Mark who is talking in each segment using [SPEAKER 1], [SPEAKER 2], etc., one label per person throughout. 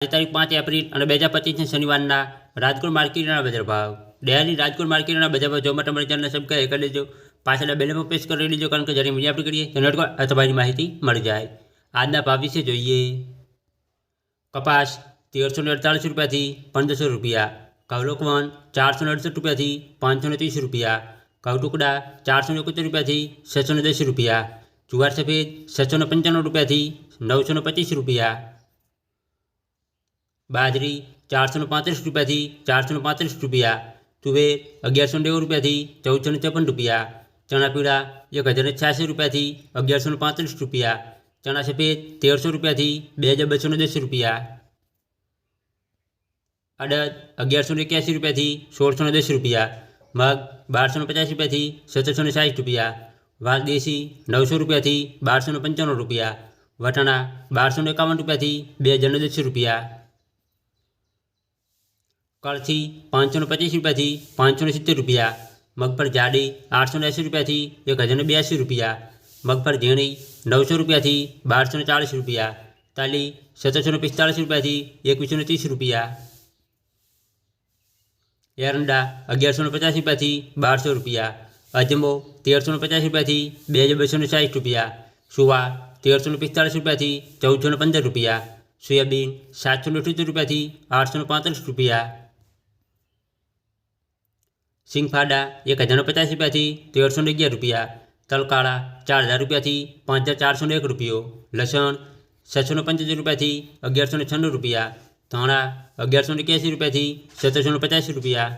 [SPEAKER 1] આજે તારીખ પાંચ એપ્રિલ અને બે હજાર પચીસના શનિવારના રાજકોટ માર્કેટના બજાર ભાવ ડેલી રાજકોટ માર્કેટના બજાર ભાવ જોવા માટે અમારી ચેનલને સબસ્ક્રાઈબ કરી લેજો પાછળ બેલમાં પ્રેસ કરી લેજો કારણ કે જ્યારે મીડિયા આપણે કરીએ તો નેટવર્ક તમારી માહિતી મળી જાય આજના ભાવ વિશે જોઈએ કપાસ તેરસો ને અડતાલીસ રૂપિયાથી પંદરસો રૂપિયા કવલોકવન ચારસો ને અડસઠ રૂપિયાથી પાંચસો ને ત્રીસ રૂપિયા ઘઉં ટુકડા ચારસો ને એકોતેર રૂપિયાથી છસો ને દસ રૂપિયા જુવાર સફેદ છસો ને પંચાણું રૂપિયાથી નવસો ને પચીસ રૂપિયા બાજરી ચારસો ને પાંત્રીસ રૂપિયાથી ચારસો ને પાંત્રીસ રૂપિયા તુવેર અગિયારસો નેવું રૂપિયાથી ચૌદસો ને ચોપન રૂપિયા ચણા પીળા એક હજાર ને છ્યાસી રૂપિયાથી અગિયારસો ને પાંત્રીસ રૂપિયા ચણા સફેદ તેરસો રૂપિયાથી બે હજાર બસો ને દસ રૂપિયા અડદ અગિયારસો ને એક્યાસી રૂપિયાથી સોળસો ને દસ રૂપિયા મગ બારસો ને પચાસ રૂપિયાથી સત્તરસો ને સાઠ રૂપિયા વાલ દેશી નવસો રૂપિયાથી બારસો ને પંચાણું રૂપિયા વટાણા બારસો ને એકાવન રૂપિયાથી બે હજાર ને દસ રૂપિયા કળથી પાંચસો ને પચીસ રૂપિયાથી પાંચસો ને સિત્તેર રૂપિયા મગફળ જાડી આઠસો ને એંસી રૂપિયાથી એક હજાર ને બ્યાસી રૂપિયા મગફળ ઝીણી નવસો રૂપિયાથી બારસો ને ચાળીસ રૂપિયા તાલી સત્તરસો ને પિસ્તાળીસ રૂપિયાથી એકવીસો ને ત્રીસ રૂપિયા એરંડા અગિયારસો ને પચાસ રૂપિયાથી બારસો રૂપિયા અજમો તેરસો ને પચાસ રૂપિયાથી બે હજાર બસો ને સાઠ રૂપિયા સુવા તેરસો ને પિસ્તાળીસ રૂપિયાથી ચૌદસો ને પંદર રૂપિયા સોયાબીન સાતસો ને અઠ્યોતેર રૂપિયાથી આઠસો ને પાંત્રીસ રૂપિયા સિંગફાડા એક હજાર પચાસ રૂપિયાથી તેરસો ને અગિયાર રૂપિયા તલકાળા ચાર હજાર રૂપિયાથી પાંચ હજાર ચારસો ને એક રૂપિયો લસણ છસો ને પંચોતેર રૂપિયાથી અગિયારસો ને છન્નું રૂપિયા ધાણા અગિયારસો ને એક્યાસી રૂપિયાથી સત્તરસો ને પચાસ રૂપિયા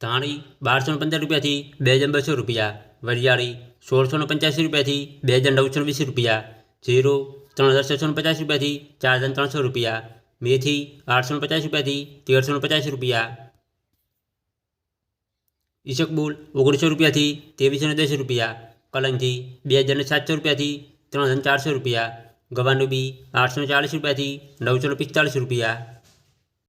[SPEAKER 1] ધાણી બારસો ને પંદર રૂપિયાથી બે હજાર બસો રૂપિયા વરિયાળી સોળસો ને પંચ્યાસી રૂપિયાથી બે હજાર નવસો ને વીસ રૂપિયા જીરો ત્રણ હજાર છસો ને પચાસ રૂપિયાથી ચાર હજાર ત્રણસો રૂપિયા મેથી આઠસો ને પચાસ રૂપિયાથી તેરસો ને પચાસ રૂપિયા ઈશકબુલ ઓગણીસો રૂપિયાથી ત્રેવીસો દસ રૂપિયા કલંજી બે હજાર ને સાતસો રૂપિયાથી ત્રણ હજાર ચારસો રૂપિયા, ગવાનુબી આઠસો ચાલીસ રૂપિયાથી નવસો પિસ્તાળીસ રૂપિયા